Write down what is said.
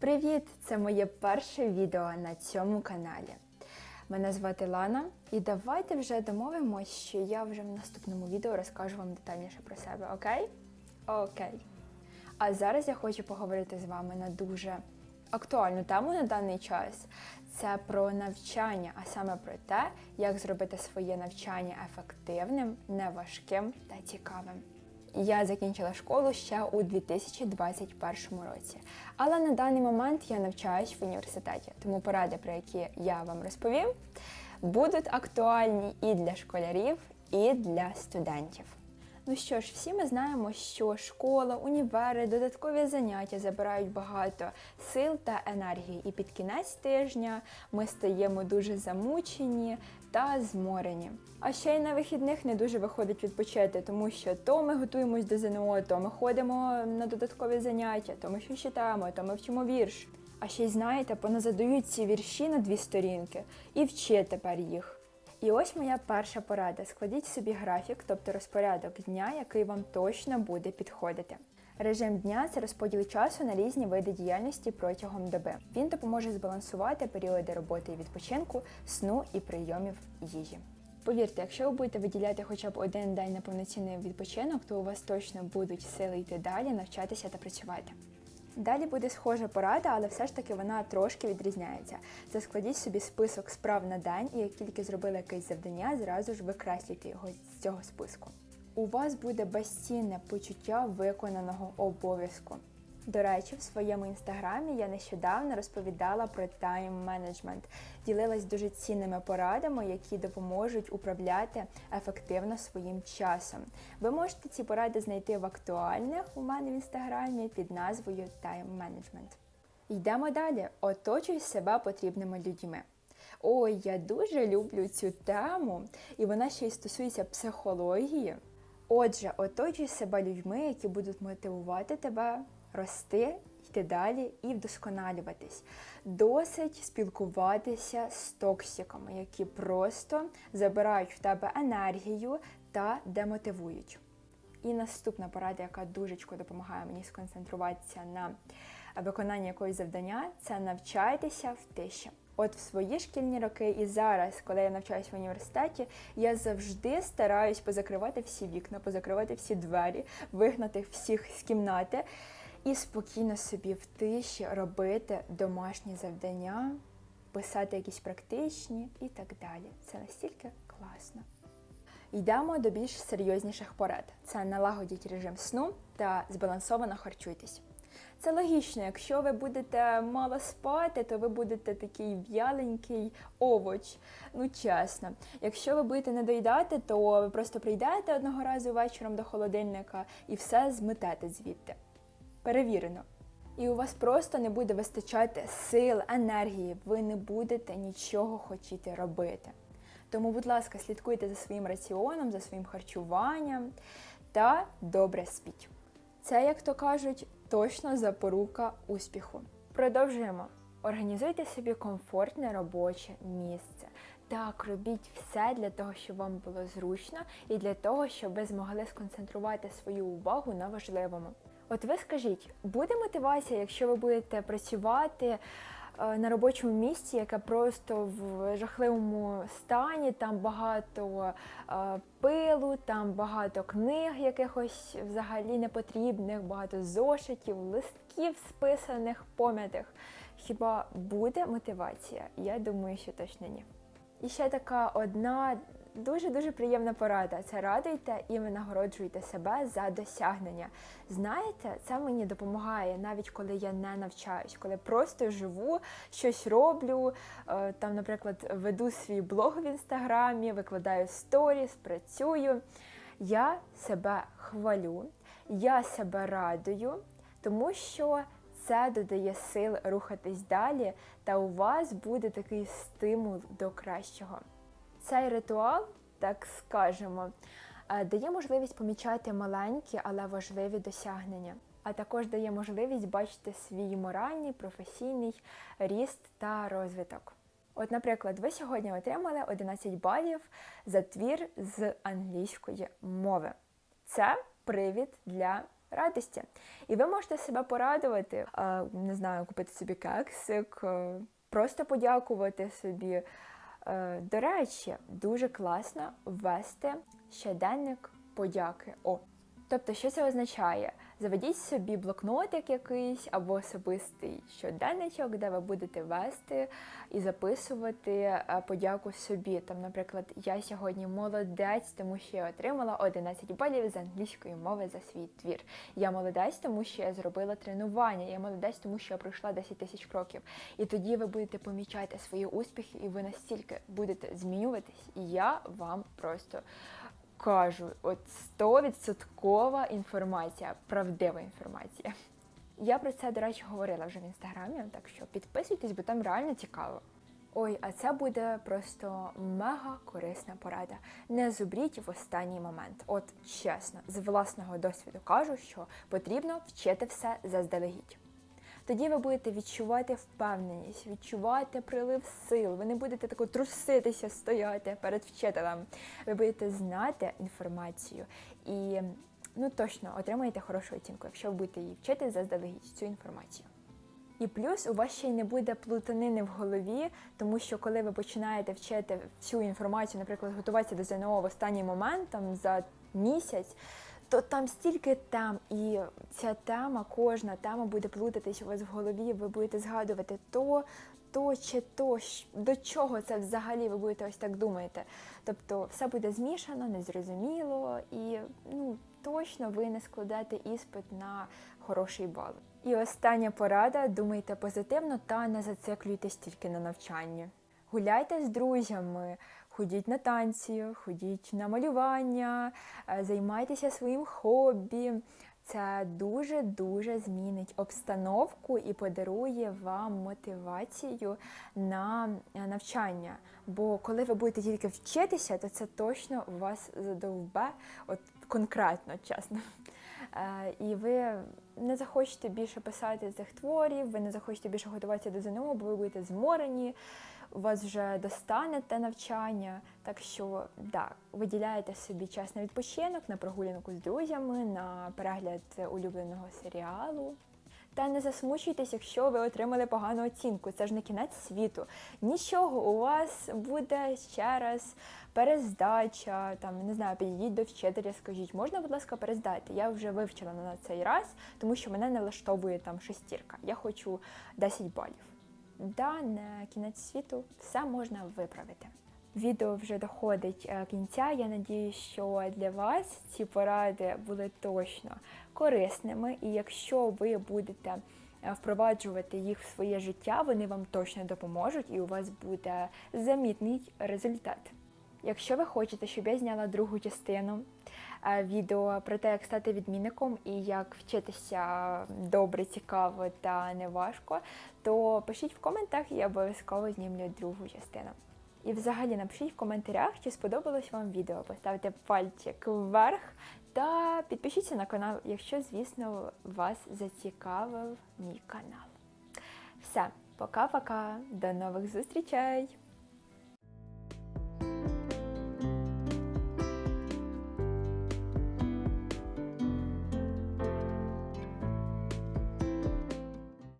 Привіт! Це моє перше відео на цьому каналі. Мене звати Лана, і давайте вже домовимось, що я вже в наступному відео розкажу вам детальніше про себе, окей? Окей. А зараз я хочу поговорити з вами на дуже актуальну тему на даний час. Це про навчання, а саме про те, як зробити своє навчання ефективним, неважким та цікавим. Я закінчила школу ще у 2021 році, але на даний момент я навчаюсь в університеті, тому поради, про які я вам розповім, будуть актуальні і для школярів, і для студентів. Ну що ж, всі ми знаємо, що школа, універи, додаткові заняття забирають багато сил та енергії, і під кінець тижня ми стаємо дуже замучені та зморені. А ще й на вихідних не дуже виходить відпочити, тому що то ми готуємось до ЗНО, то ми ходимо на додаткові заняття, то ми щось читаємо, то ми вчимо вірш. А ще й знаєте, поназадають ці вірші на дві сторінки і вчи тепер їх. І ось моя перша порада: складіть собі графік, тобто розпорядок дня, який вам точно буде підходити. Режим дня це розподіл часу на різні види діяльності протягом доби. Він допоможе збалансувати періоди роботи і відпочинку, сну і прийомів їжі. Повірте, якщо ви будете виділяти хоча б один день на повноцінний відпочинок, то у вас точно будуть сили йти далі, навчатися та працювати. Далі буде схожа порада, але все ж таки вона трошки відрізняється. Це складіть собі список справ на день, і як тільки зробили якесь завдання, зразу ж викреслюйте його з цього списку. У вас буде безцінне почуття виконаного обов'язку. До речі, в своєму інстаграмі я нещодавно розповідала про тайм-менеджмент, ділилась дуже цінними порадами, які допоможуть управляти ефективно своїм часом. Ви можете ці поради знайти в актуальних у мене в інстаграмі під назвою тайм-менеджмент. Йдемо далі. Оточуй себе потрібними людьми. Ой, я дуже люблю цю тему, і вона ще й стосується психології. Отже, оточуй себе людьми, які будуть мотивувати тебе рости, йти далі і вдосконалюватись. Досить спілкуватися з токсиками, які просто забирають в тебе енергію та демотивують. І наступна порада, яка дуже допомагає мені сконцентруватися на виконанні якогось завдання, це навчайтеся в тиші. От в свої шкільні роки і зараз, коли я навчаюся в університеті, я завжди стараюсь позакривати всі вікна, позакривати всі двері, вигнати всіх з кімнати і спокійно собі в тиші робити домашні завдання, писати якісь практичні і так далі. Це настільки класно. Йдемо до більш серйозніших порад: це налагодіть режим сну та збалансовано харчуйтесь. Це логічно, якщо ви будете мало спати, то ви будете такий в'яленький овоч. Ну чесно. Якщо ви будете не доїдати, то ви просто прийдете одного разу вечором до холодильника і все зметете звідти. Перевірено. І у вас просто не буде вистачати сил, енергії, ви не будете нічого хотіти робити. Тому, будь ласка, слідкуйте за своїм раціоном, за своїм харчуванням та добре спіть. Це, як то кажуть, точно запорука успіху. Продовжуємо. Організуйте собі комфортне робоче місце. Так, робіть все для того, щоб вам було зручно, і для того, щоб ви змогли сконцентрувати свою увагу на важливому. От ви скажіть, буде мотивація, якщо ви будете працювати е, на робочому місці, яке просто в жахливому стані, там багато е, пилу, там багато книг, якихось взагалі непотрібних, багато зошитів, листків списаних, пом'ятих. Хіба буде мотивація? Я думаю, що точно ні. І ще така одна дуже-дуже приємна порада. Це радуйте і винагороджуйте себе за досягнення. Знаєте, це мені допомагає навіть коли я не навчаюсь, коли просто живу, щось роблю. е, Там, наприклад, веду свій блог в інстаграмі, викладаю сторіс, працюю. Я себе хвалю, я себе радую, тому що це додає сил рухатись далі, та у вас буде такий стимул до кращого. Цей ритуал, так скажемо, е, дає можливість помічати маленькі, але важливі досягнення, а також дає можливість бачити свій моральний, професійний ріст та розвиток. От, наприклад, ви сьогодні отримали 11 балів за твір з англійської мови. Це привід для радості. І ви можете себе порадувати, не знаю, купити собі кексик, просто подякувати собі. До речі, дуже класно ввести щоденник подяки. О, Тобто, що це означає? Заведіть собі блокнотик якийсь або особистий щоденничок, де ви будете вести і записувати е, подяку собі. Там, наприклад, я сьогодні молодець, тому що я отримала 11 балів з англійської мови за свій твір. Я молодець, тому що я зробила тренування. Я молодець, тому що я пройшла 10 тисяч кроків. І тоді ви будете помічати свої успіхи, і ви настільки будете змінюватись, і я вам просто кажу, от 100% інформація, правдива інформація. Я про це, до речі, говорила вже в інстаграмі, так що підписуйтесь, бо там реально цікаво. Ой, а це буде просто мега корисна порада. Не зубріть в останній момент. От чесно, з власного досвіду кажу, що потрібно вчити все заздалегідь. Тоді ви будете відчувати впевненість, відчувати прилив сил. Ви не будете тако труситися, стояти перед вчителем. Ви будете знати інформацію і ну точно отримаєте хорошу оцінку, якщо ви будете її вчити заздалегідь цю інформацію. І плюс у вас ще й не буде плутанини в голові, тому що коли ви починаєте вчити всю інформацію, наприклад, готуватися до ЗНО в останній момент, там за місяць, то там стільки тем, і ця тема, кожна тема буде плутатись у вас в голові, ви будете згадувати то, то чи то, до чого це взагалі ви будете ось так думаєте. Тобто все буде змішано, незрозуміло, і ну, точно ви не складете іспит на хороший бал. І остання порада: думайте позитивно та не зациклюйтесь тільки на навчанні. Гуляйте з друзями, ходіть на танці, ходіть на малювання, е, займайтеся своїм хобі. Це дуже-дуже змінить обстановку і подарує вам мотивацію на е, навчання. Бо коли ви будете тільки вчитися, то це точно вас задовбе, от конкретно, чесно. Е, І ви не захочете більше писати цих творів, ви не захочете більше готуватися до ЗНО, бо ви будете зморені, вас вже достане те навчання. Так що, да, виділяєте собі час на відпочинок, на прогулянку з друзями, на перегляд улюбленого серіалу. Та не засмучуйтесь, якщо ви отримали погану оцінку. Це ж не кінець світу. Нічого, у вас буде ще раз перездача. Там не знаю, підійдіть до вчителя, скажіть, можна, будь ласка, перездати? Я вже вивчила на цей раз, тому що мене не влаштовує там шестірка. Я хочу 10 балів. Да, не кінець світу, все можна виправити. Відео вже доходить е, кінця. Я надію, що для вас ці поради були точно корисними, і якщо ви будете е, впроваджувати їх в своє життя, вони вам точно допоможуть, і у вас буде замітний результат. Якщо ви хочете, щоб я зняла другу частину відео про те, як стати відмінником і як вчитися добре, цікаво та не важко, то пишіть в коментах я обов'язково знімлю другу частину. І взагалі напишіть в коментарях, чи сподобалось вам відео. Поставте пальчик вверх та підпишіться на канал, якщо, звісно, вас зацікавив мій канал. Все, пока-пока, до нових зустрічей!